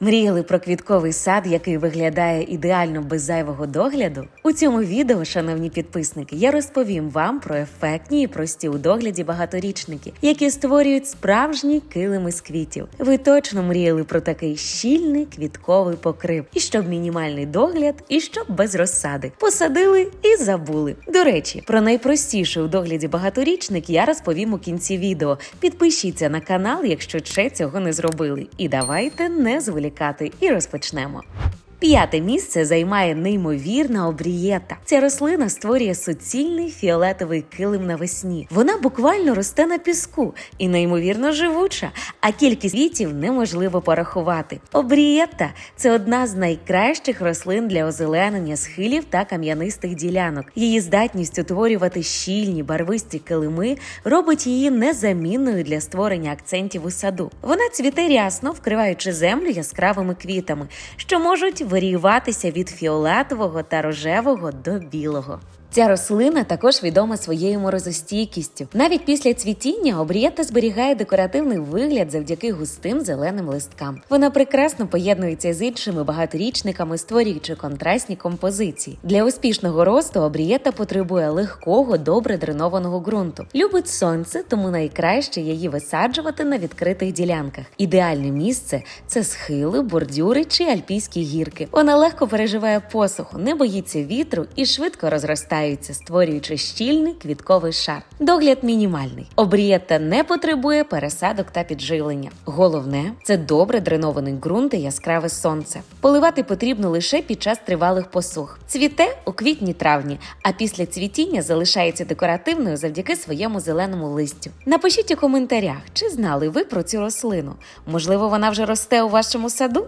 Мріяли про квітковий сад, який виглядає ідеально без зайвого догляду? У цьому відео, шановні підписники, я розповім вам про ефектні і прості у догляді багаторічники, які створюють справжні килими з квітів. Ви точно мріяли про такий щільний квітковий покрив, і щоб мінімальний догляд, і щоб без розсади. Посадили і забули. До речі, про найпростіший у догляді багаторічник я розповім у кінці відео. Підпишіться на канал, якщо ще цього не зробили. І давайте не зволікати і розпочнемо. П'яте місце займає неймовірна обрієта. Ця рослина створює суцільний фіолетовий килим навесні. Вона буквально росте на піску і неймовірно живуча, а кількість квітів неможливо порахувати. Обрієта це одна з найкращих рослин для озеленення схилів та кам'янистих ділянок. Її здатність утворювати щільні барвисті килими робить її незамінною для створення акцентів у саду. Вона цвіте рясно, вкриваючи землю яскравими квітами, що можуть варіюватися від фіолетового та рожевого до білого. Ця рослина також відома своєю морозостійкістю. Навіть після цвітіння обрієта зберігає декоративний вигляд завдяки густим зеленим листкам. Вона прекрасно поєднується з іншими багаторічниками, створюючи контрастні композиції. Для успішного росту обрієта потребує легкого, добре дренованого ґрунту. Любить сонце, тому найкраще її висаджувати на відкритих ділянках. Ідеальне місце це схили, бордюри чи альпійські гірки. Вона легко переживає посуху, не боїться вітру і швидко розростає розростаються, створюючи щільний квітковий шар. Догляд мінімальний. Обрієта не потребує пересадок та підживлення. Головне це добре дренований ґрунт і яскраве сонце. Поливати потрібно лише під час тривалих посух. Цвіте у квітні-травні, а після цвітіння залишається декоративною завдяки своєму зеленому листю. Напишіть у коментарях, чи знали ви про цю рослину. Можливо, вона вже росте у вашому саду?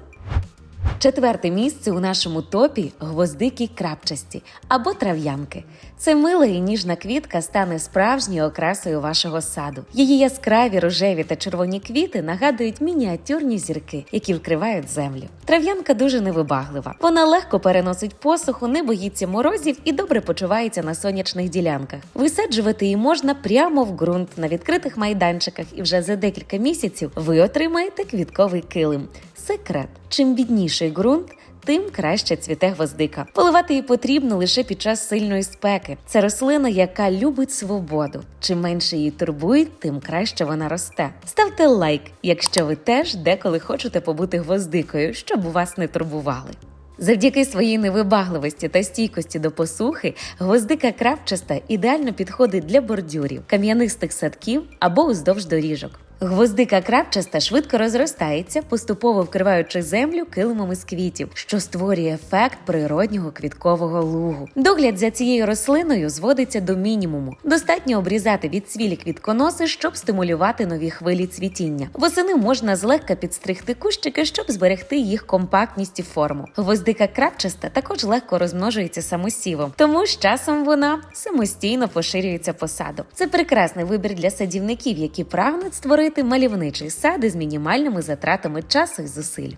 Четверте місце у нашому топі гвоздики крапчасті або трав'янки. Це мила і ніжна квітка стане справжньою окрасою вашого саду. Її яскраві рожеві та червоні квіти нагадують мініатюрні зірки, які вкривають землю. Трав'янка дуже невибаглива. Вона легко переносить посуху, не боїться морозів і добре почувається на сонячних ділянках. Висаджувати її можна прямо в ґрунт на відкритих майданчиках, і вже за декілька місяців ви отримаєте квітковий килим. Секрет: чим бідніший ґрунт, тим краще цвіте гвоздика. Поливати її потрібно лише під час сильної спеки. Це рослина, яка любить свободу. Чим менше її турбують, тим краще вона росте. Ставте лайк, якщо ви теж деколи хочете побути гвоздикою, щоб вас не турбували. Завдяки своїй невибагливості та стійкості до посухи, гвоздика крапчаста ідеально підходить для бордюрів, кам'янистих садків або уздовж доріжок. Гвоздика крапчаста швидко розростається, поступово вкриваючи землю килимами з квітів, що створює ефект природнього квіткового лугу. Догляд за цією рослиною зводиться до мінімуму. Достатньо обрізати від цвілі квітконоси, щоб стимулювати нові хвилі цвітіння. Восени можна злегка підстригти кущики, щоб зберегти їх компактність і форму. Гвоздика крапчаста також легко розмножується самосівом, тому з часом вона самостійно поширюється по саду. Це прекрасний вибір для садівників, які прагнуть створити створити мальовничий сад із мінімальними затратами часу і зусиль.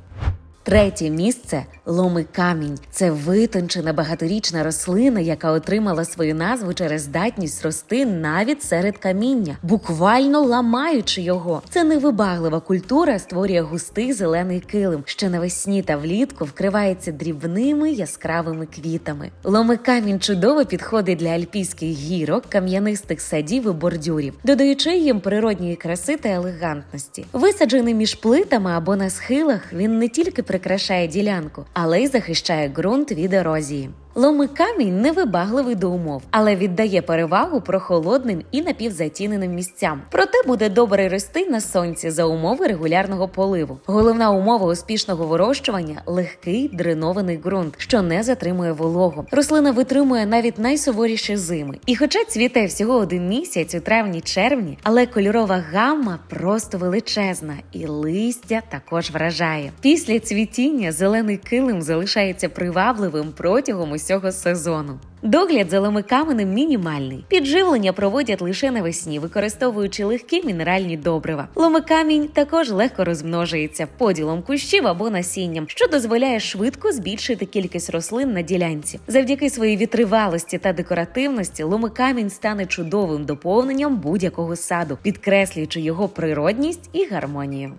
Третє місце ломи камінь. Це витончена багаторічна рослина, яка отримала свою назву через здатність рости навіть серед каміння, буквально ламаючи його. Це невибаглива культура створює густий зелений килим, що навесні та влітку вкривається дрібними яскравими квітами. Ломи камінь чудово підходить для альпійських гірок, кам'янистих садів і бордюрів, додаючи їм природньої краси та елегантності. Висаджений між плитами або на схилах, він не тільки прикрашає ділянку, але й захищає ґрунт від ерозії. Ломи камінь невибагливий до умов, але віддає перевагу прохолодним і напівзатіненим місцям. Проте буде добре рости на сонці за умови регулярного поливу. Головна умова успішного вирощування легкий дренований ґрунт, що не затримує вологу. Рослина витримує навіть найсуворіші зими. І, хоча цвіте всього один місяць у травні-червні, але кольорова гамма просто величезна, і листя також вражає. Після цвітіння зелений килим залишається привабливим протягом усього сезону. Догляд за ломикаменем мінімальний. Підживлення проводять лише навесні, використовуючи легкі мінеральні добрива. Ломикамінь також легко розмножується поділом кущів або насінням, що дозволяє швидко збільшити кількість рослин на ділянці. Завдяки своїй вітривалості та декоративності ломикамінь стане чудовим доповненням будь-якого саду, підкреслюючи його природність і гармонію.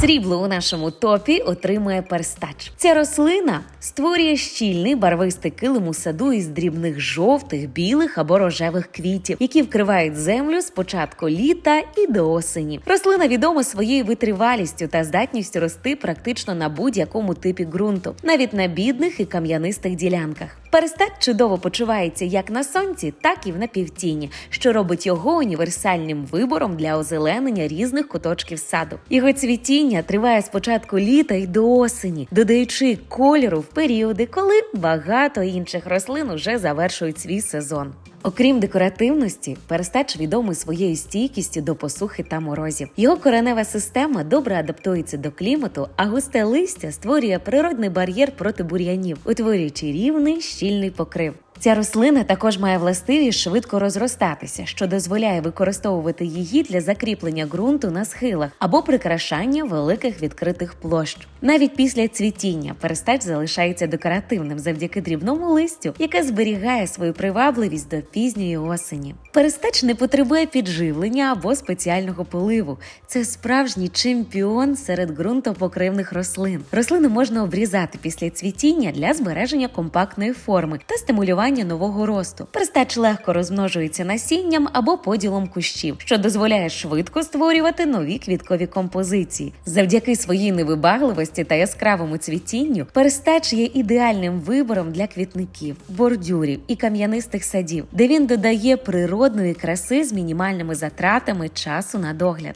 Срібло у нашому топі отримує перстач. Ця рослина створює щільний барвистий килим у саду із дрібних жовтих, білих або рожевих квітів, які вкривають землю з початку літа і до осені. Рослина відома своєю витривалістю та здатністю рости практично на будь-якому типі ґрунту, навіть на бідних і кам'янистих ділянках. Перестач чудово почувається як на сонці, так і в напівтіні, що робить його універсальним вибором для озеленення різних куточків саду. Його цвітіння триває з початку літа й до осені, додаючи кольору в періоди, коли багато інших рослин уже завершують свій сезон. Окрім декоративності, перестач відомий своєю стійкістю до посухи та морозів. Його коренева система добре адаптується до клімату, а густе листя створює природний бар'єр проти бур'янів, утворюючи рівний щільний покрив. Ця рослина також має властивість швидко розростатися, що дозволяє використовувати її для закріплення ґрунту на схилах або прикрашання великих відкритих площ. Навіть після цвітіння перестач залишається декоративним завдяки дрібному листю, яке зберігає свою привабливість до пізньої осені. Перестач не потребує підживлення або спеціального поливу. Це справжній чемпіон серед ґрунтопокривних рослин. Рослину можна обрізати після цвітіння для збереження компактної форми та стимулювання нового росту. Перестач легко розмножується насінням або поділом кущів, що дозволяє швидко створювати нові квіткові композиції. Завдяки своїй невибагливості та яскравому цвітінню перестач є ідеальним вибором для квітників, бордюрів і кам'янистих садів, де він додає природної краси з мінімальними затратами часу на догляд.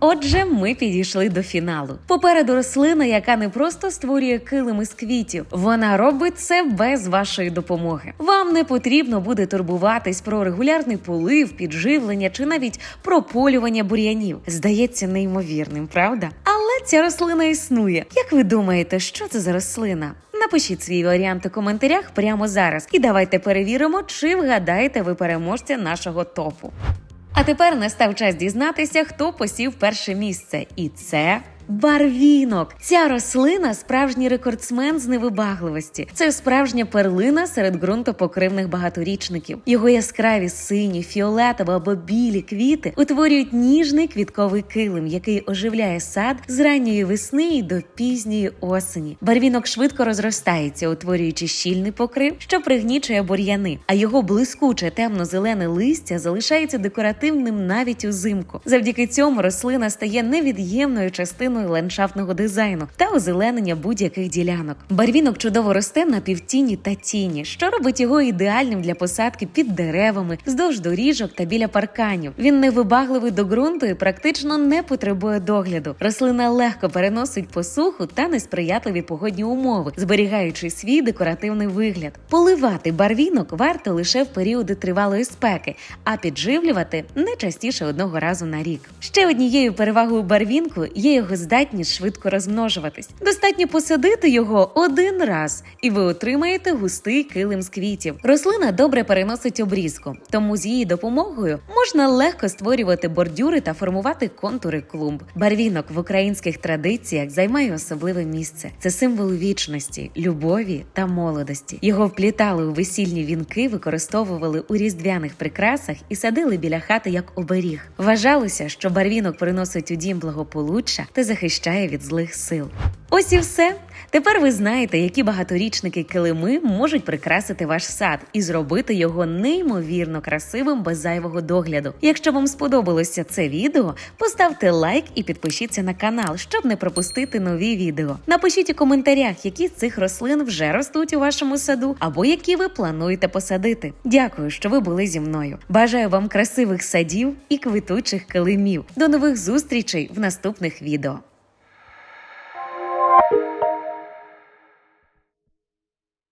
Отже, ми підійшли до фіналу. Попереду рослина, яка не просто створює килим із квітів, вона робить це без вашої допомоги. Вам не потрібно буде турбуватись про регулярний полив, підживлення чи навіть прополювання бур'янів. Здається неймовірним, правда? Але ця рослина існує. Як ви думаєте, що це за рослина? Напишіть свій варіант у коментарях прямо зараз, і давайте перевіримо, чи вгадаєте ви переможця нашого топу. А тепер настав час дізнатися, хто посів перше місце, і це. Барвінок. Ця рослина справжній рекордсмен з невибагливості. Це справжня перлина серед ґрунтопокривних багаторічників. Його яскраві сині, фіолетові або білі квіти утворюють ніжний квітковий килим, який оживляє сад з ранньої весни і до пізньої осені. Барвінок швидко розростається, утворюючи щільний покрив, що пригнічує бур'яни, а його блискуче темно-зелене листя залишається декоративним навіть узимку. Завдяки цьому рослина стає невід'ємною частиною ландшафтного дизайну та озеленення будь-яких ділянок. Барвінок чудово росте на півтіні та тіні, що робить його ідеальним для посадки під деревами, вздовж доріжок та біля парканів. Він невибагливий до ґрунту і практично не потребує догляду. Рослина легко переносить посуху та несприятливі погодні умови, зберігаючи свій декоративний вигляд. Поливати барвінок варто лише в періоди тривалої спеки, а підживлювати не частіше одного разу на рік. Ще однією перевагою барвінку є його здатність швидко розмножуватись. Достатньо посадити його один раз, і ви отримаєте густий килим з квітів. Рослина добре переносить обрізку, тому з її допомогою можна легко створювати бордюри та формувати контури клумб. Барвінок в українських традиціях займає особливе місце. Це символ вічності, любові та молодості. Його вплітали у весільні вінки, використовували у різдвяних прикрасах і садили біля хати як оберіг. Вважалося, що барвінок приносить у дім благополуччя та захищає від злих сил. Ось і все. Тепер ви знаєте, які багаторічники килими можуть прикрасити ваш сад і зробити його неймовірно красивим без зайвого догляду. Якщо вам сподобалося це відео, поставте лайк і підпишіться на канал, щоб не пропустити нові відео. Напишіть у коментарях, які з цих рослин вже ростуть у вашому саду, або які ви плануєте посадити. Дякую, що ви були зі мною. Бажаю вам красивих садів і квітучих килимів. До нових зустрічей в наступних відео.